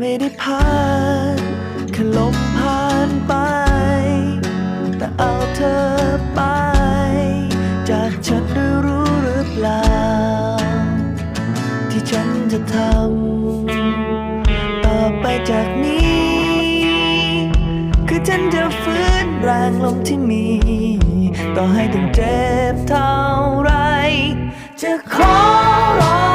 ไม่ได้ผ่านแค่ลมผ่านไป แต่เอาเธอไป จากฉันได้รู้หรือเปล่า ที่ฉันจะทำต่อไปจากนี้ คือฉันจะฟื้นแรงลมที่มี ต่อให้ต้องเจ็บเท่าไร จะขอรอเ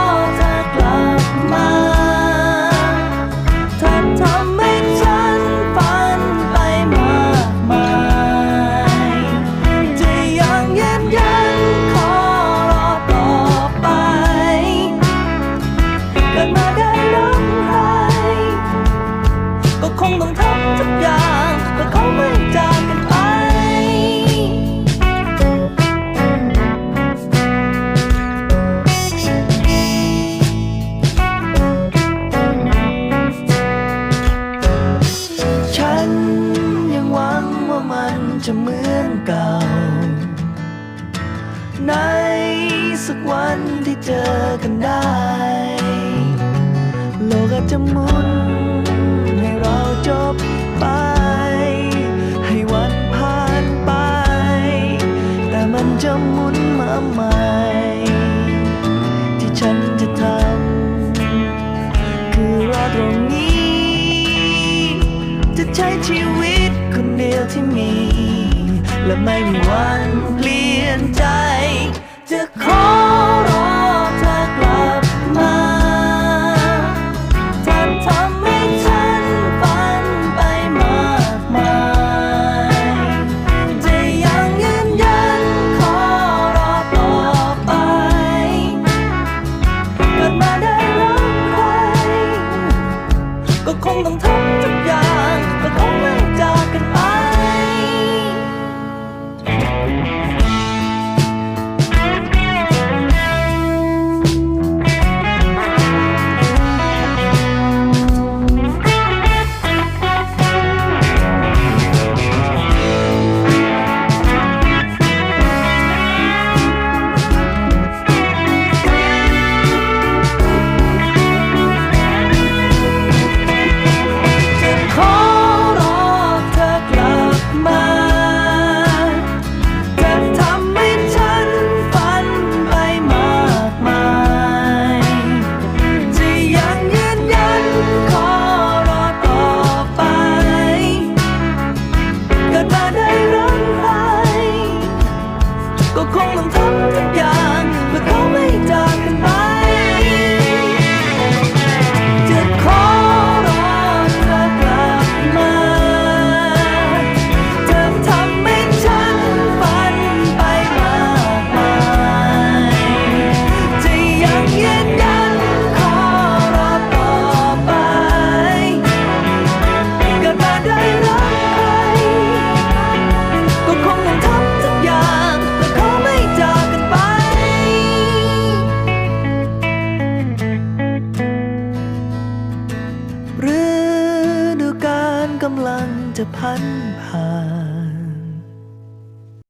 สักวันที่เจอกันได้ โลกอาจจะหมุนให้เราจบไป ให้วันผ่านไป แต่มันจะหมุนมาใหม่ ที่ฉันจะทำคือรอตรงนี้ จะใช้ชีวิตคนเดียวที่มี และไม่มีวันเปลี่ยนใจ ก็คงต้องทำทุกอย่าง กำลังจะพันผ่าน